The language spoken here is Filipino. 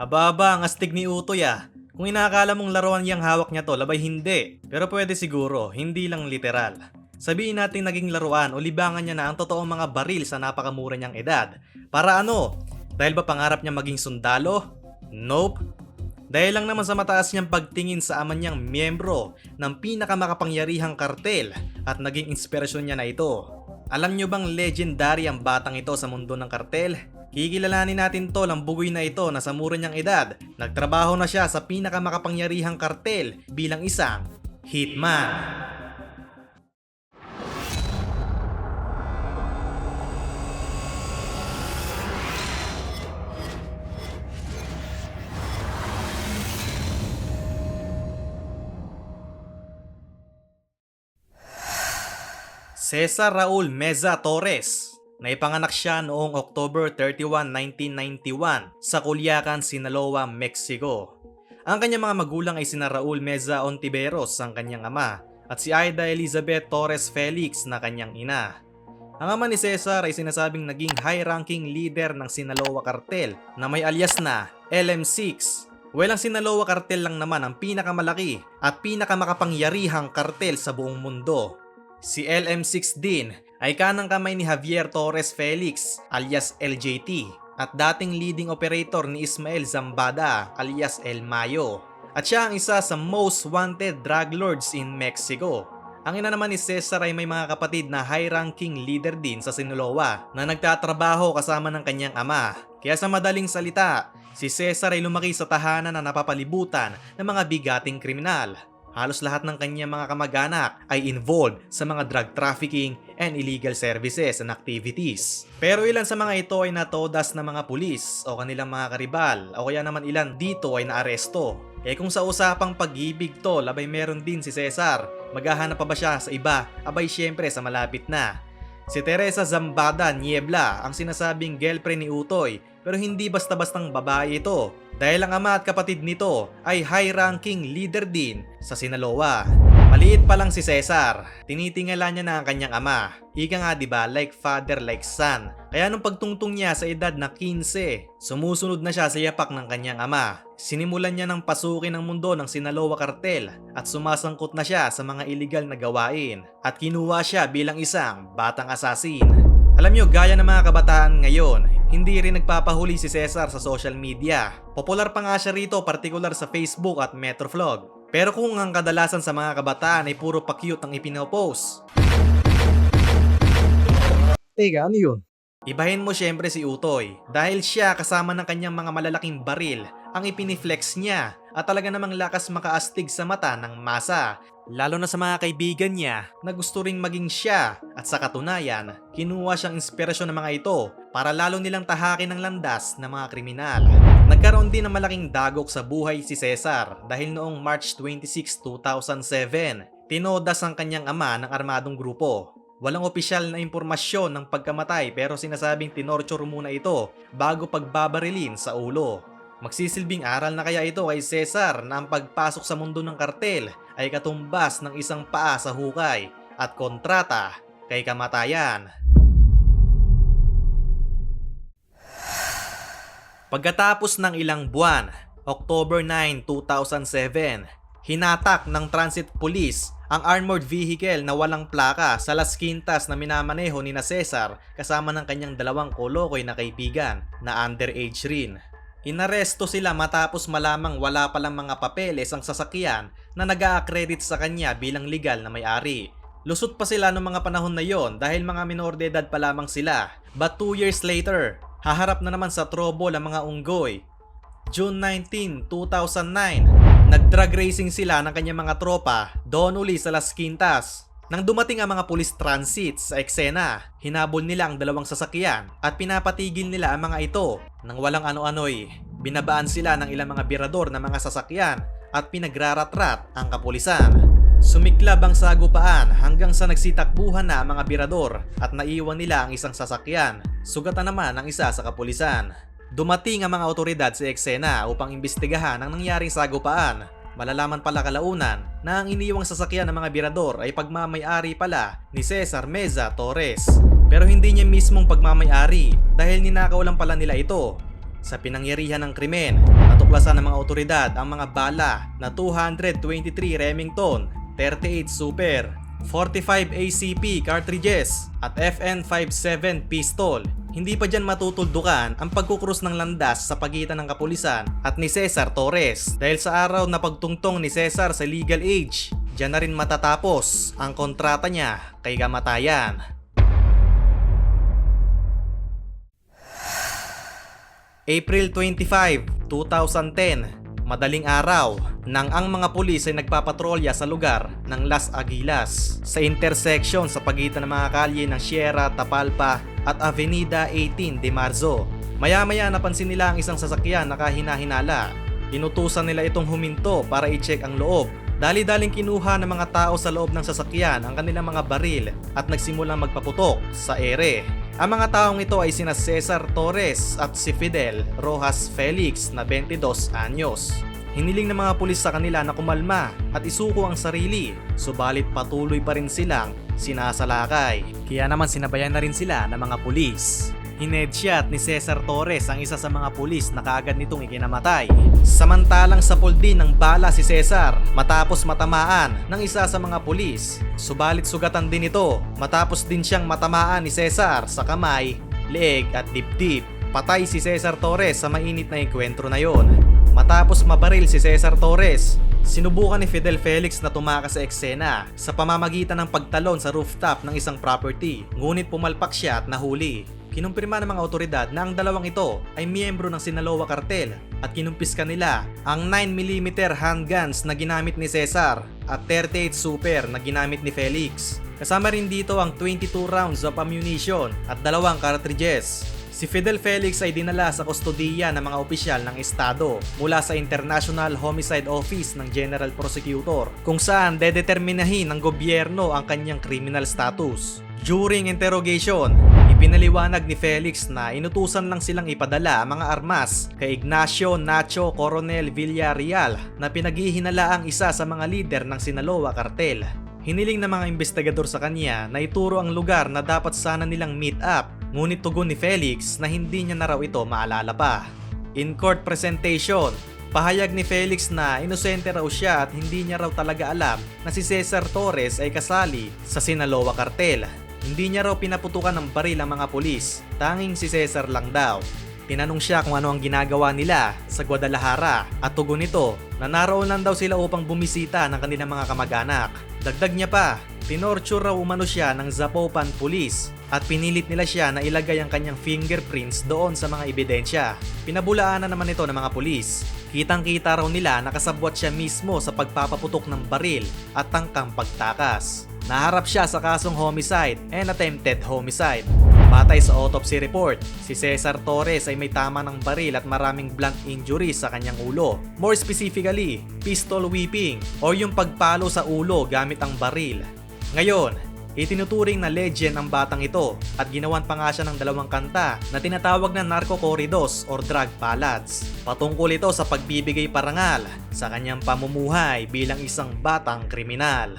Aba-aba, ang astig ni Utoy ah. Kung inaakala mong laruan yung hawak niya to, labay hindi. Pero pwede siguro, hindi lang literal. Sabihin natin naging laruan o libangan niya na ang totoong mga baril sa napakamura niyang edad. Para ano? Dahil ba pangarap niya maging sundalo? Nope. Dahil lang naman sa mataas niyang pagtingin sa ama niyang miyembro ng pinakamakapangyarihang kartel at naging inspirasyon niya na ito. Alam niyo bang legendary ang batang ito sa mundo ng kartel? Kikilalanin natin to lang bugoy na ito na sa mura niyang edad, nagtrabaho na siya sa pinakamakapangyarihang kartel bilang isang hitman. Cesar Raul Meza Torres. Naipanganak siya noong October 31, 1991 sa Culiacan, Sinaloa, Mexico. Ang kanyang mga magulang ay sina Raul Meza Ontiveros ang kanyang ama at si Aida Elizabeth Torres Felix na kanyang ina. Ang ama ni Cesar ay sinasabing naging high-ranking leader ng Sinaloa Cartel na may alias na LM6 Well, ang Sinaloa Cartel lang naman ang pinakamalaki at pinakamakapangyarihang kartel sa buong mundo. Si LM6 din ay kanang kamay ni Javier Torres Felix alias LJT at dating leading operator ni Ismael Zambada alias El Mayo. At siya ang isa sa most wanted drug lords in Mexico. Ang ina naman ni Cesar ay may mga kapatid na high-ranking leader din sa Sinaloa na nagtatrabaho kasama ng kanyang ama. Kaya sa madaling salita, si Cesar ay lumaki sa tahanan na napapalibutan ng mga bigating kriminal. Halos lahat ng kanyang mga kamag-anak ay involved sa mga drug trafficking and illegal services and activities. Pero ilan sa mga ito ay natodas ng mga pulis o kanilang mga karibal o kaya naman ilan dito ay naaresto. Eh kung sa usapang pag-ibig to, labay meron din si Cesar. Maghahanap pa ba siya sa iba? Abay syempre sa malapit na. Si Teresa Zambada Niebla ang sinasabing girlfriend ni Utoy pero hindi basta-bastang babae ito dahil ang ama at kapatid nito ay high-ranking leader din sa Sinaloa. Maliit pa lang si Cesar, tinitingala niya na ang kanyang ama. Ika nga ba, like father like son. Kaya nung pagtungtong niya sa edad na 15, sumusunod na siya sa yapak ng kanyang ama. Sinimulan niya ng pasukin ang mundo ng Sinaloa Cartel at sumasangkot na siya sa mga illegal na gawain at kinuha siya bilang isang batang asasin. Alam nyo, gaya ng mga kabataan ngayon, hindi rin nagpapahuli si Cesar sa social media. Popular pa nga siya rito, partikular sa Facebook at Metroflog. Pero kung ang kadalasan sa mga kabataan ay puro pa-cute ang ipinopost, Teka, ano yun? Ibahin mo syempre si Utoy dahil siya kasama ng kanyang mga malalaking baril ang ipiniflex niya at talaga namang lakas makaastig sa mata ng masa lalo na sa mga kaibigan niya na gusto ring maging siya at sa katunayan kinuha siyang inspirasyon ng mga ito para lalo nilang tahakin ang landas ng mga kriminal. Nagkaroon din ng malaking dagok sa buhay si Cesar dahil noong March 26, 2007 tinodas ang kanyang ama ng armadong grupo Walang opisyal na impormasyon ng pagkamatay pero sinasabing tinorture muna ito bago pagbabarilin sa ulo. Magsisilbing aral na kaya ito kay Cesar na ang pagpasok sa mundo ng kartel ay katumbas ng isang paa sa hukay at kontrata kay kamatayan. Pagkatapos ng ilang buwan, October 9, 2007, hinatak ng transit police ang armored vehicle na walang plaka sa Las Quintas na minamaneho ni na Cesar kasama ng kanyang dalawang kolokoy na kaibigan na underage rin. Inaresto sila matapos malamang wala palang mga papeles ang sasakyan na nag accredit sa kanya bilang legal na may-ari. Lusot pa sila noong mga panahon na yon dahil mga minor de edad pa lamang sila. But 2 years later, haharap na naman sa trouble ang mga unggoy. June 19, 2009, Nag-drug racing sila ng kanyang mga tropa doon uli sa Las Quintas. Nang dumating ang mga police transit sa eksena, hinabol nila ang dalawang sasakyan at pinapatigil nila ang mga ito nang walang ano-ano'y. Binabaan sila ng ilang mga birador na mga sasakyan at pinagraratrat ang kapulisan. Sumiklab ang sagupaan hanggang sa nagsitakbuhan na ang mga birador at naiwan nila ang isang sasakyan. Sugatan naman ang isa sa kapulisan. Dumating ang mga otoridad sa eksena upang imbestigahan ang nangyaring sagupaan. Malalaman pala kalaunan na ang iniwang sasakyan ng mga birador ay pagmamayari pala ni Cesar Meza Torres. Pero hindi niya mismong pagmamayari dahil ninakaw lang pala nila ito. sa pinangyarihan ng krimen. Natuklasan ng mga otoridad ang mga bala na 223 Remington, 38 Super, 45 ACP cartridges at FN57 pistol. Hindi pa dyan matutuldukan ang pagkukrus ng landas sa pagitan ng kapulisan at ni Cesar Torres dahil sa araw na pagtungtong ni Cesar sa legal age. Diyan na rin matatapos ang kontrata niya kay kamatayan. April 25, 2010, madaling araw, nang ang mga pulis ay nagpapatrolya sa lugar ng Las Aguilas sa intersection sa pagitan ng mga kalye ng Sierra, Tapalpa at Avenida 18 de Marzo. Maya-maya napansin nila ang isang sasakyan na kahina-hinala. Inutusan nila itong huminto para i-check ang loob. Dali-daling kinuha ng mga tao sa loob ng sasakyan ang kanilang mga baril at nagsimulang magpaputok sa ere. Ang mga taong ito ay sina Cesar Torres at si Fidel Rojas Felix na 22 anyos. Hiniling ng mga pulis sa kanila na kumalma at isuko ang sarili, subalit patuloy pa rin silang sinasalakay. Kaya naman sinabayan na rin sila ng mga pulis. Hinedshot ni Cesar Torres ang isa sa mga pulis na kaagad nitong ikinamatay. Samantalang sapol din ng bala si Cesar matapos matamaan ng isa sa mga pulis. Subalit sugatan din ito matapos din siyang matamaan ni Cesar sa kamay, leeg at dibdib. Patay si Cesar Torres sa mainit na enkwentro na yon. Matapos mabaril si Cesar Torres, sinubukan ni Fidel Felix na tumakas sa eksena sa pamamagitan ng pagtalon sa rooftop ng isang property. Ngunit pumalpak siya at nahuli. Kinumpirma ng mga otoridad na ang dalawang ito ay miyembro ng Sinaloa Cartel at kinumpiska nila ang 9mm handguns na ginamit ni Cesar at 38 Super na ginamit ni Felix. Kasama rin dito ang 22 rounds of ammunition at dalawang cartridges. Si Fidel Felix ay dinala sa kustodiya ng mga opisyal ng Estado mula sa International Homicide Office ng General Prosecutor kung saan dedeterminahin ng gobyerno ang kanyang criminal status. During interrogation, ipinaliwanag ni Felix na inutusan lang silang ipadala ang mga armas kay Ignacio Nacho Coronel Villarreal na pinaghihinala ang isa sa mga lider ng Sinaloa Cartel. Hiniling ng mga investigador sa kanya na ituro ang lugar na dapat sana nilang meet up ngunit tugon ni Felix na hindi niya na raw ito maalala pa. In court presentation, pahayag ni Felix na inosente raw siya at hindi niya raw talaga alam na si Cesar Torres ay kasali sa Sinaloa Cartel. Hindi niya raw pinaputukan ng baril ang mga pulis, tanging si Cesar lang daw. Tinanong siya kung ano ang ginagawa nila sa Guadalajara at tugon nito na naroon lang daw sila upang bumisita ng kanilang mga kamag-anak. Dagdag niya pa, tinorture raw umano siya ng Zapopan Police at pinilit nila siya na ilagay ang kanyang fingerprints doon sa mga ebidensya. Pinabulaanan naman ito ng mga pulis. Kitang-kita raw nila nakasabwat siya mismo sa pagpapaputok ng baril at tangkang pagtakas. Naharap siya sa kasong homicide and attempted homicide. Batay sa autopsy report, si Cesar Torres ay may tama ng baril at maraming blunt injuries sa kanyang ulo. More specifically, pistol whipping o yung pagpalo sa ulo gamit ang baril. Ngayon, itinuturing na legend ang batang ito at ginawan pa nga siya ng dalawang kanta na tinatawag na narco corridos or drug ballads. Patungkol ito sa pagbibigay parangal sa kanyang pamumuhay bilang isang batang kriminal.